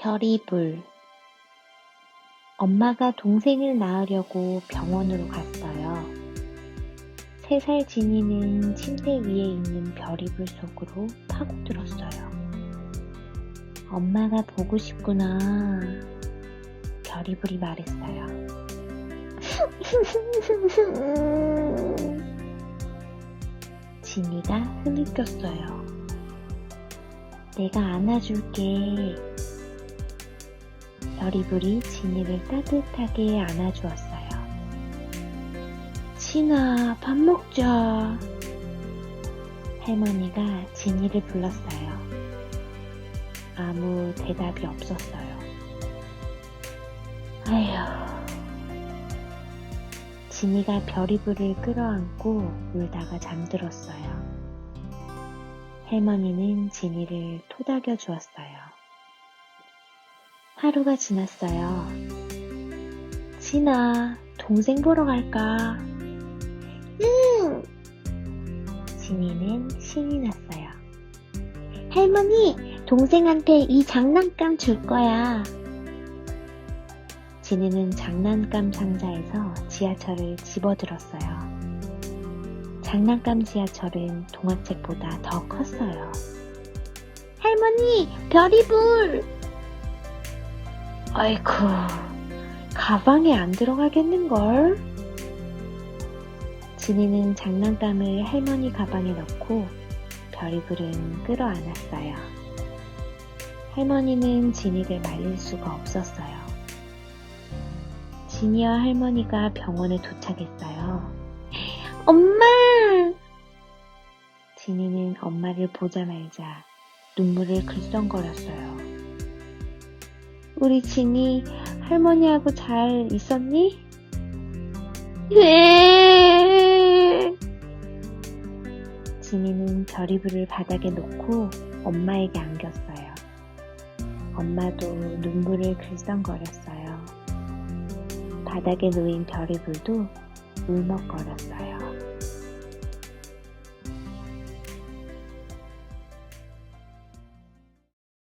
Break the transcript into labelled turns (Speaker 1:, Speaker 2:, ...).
Speaker 1: 별이불 엄마가 동생을 낳으려고 병원으로 갔어요. 세 살 진이는 침대 위에 있는 별이불 속으로 파고들었어요. 엄마가 보고 싶구나. 별이불이 말했어요. 진이가 흐느꼈어요. 내가 안아줄게. 별이불이 진이를 따뜻하게 안아주었어요. 진아, 밥 먹자. 할머니가 진이를 불렀어요. 아무 대답이 없었어요. 아휴. 진이가 별이불을 끌어안고 울다가 잠들었어요. 할머니는 진이를 토닥여 주었어요. 하루가 지났어요. 진아, 동생 보러 갈까? 응! 진이는 신이 났어요. 할머니, 동생한테 이 장난감 줄 거야. 진이는 장난감 상자에서 지하철을 집어들었어요. 장난감 지하철은 동화책보다 더 컸어요. 할머니, 별이불! 아이쿠, 가방에 안 들어가겠는걸? 진이는 장난감을 할머니 가방에 넣고 별이불은 끌어안았어요. 할머니는 진이를 말릴 수가 없었어요. 진이와 할머니가 병원에 도착했어요. 엄마! 진이는 엄마를 보자마자 눈물을 글썽거렸어요. 우리 진이 할머니하고 잘 있었니? 네. 진이는 별이불을 바닥에 놓고 엄마에게 안겼어요. 엄마도 눈물을 글썽거렸어요. 바닥에 놓인 별이불도 울먹거렸어요.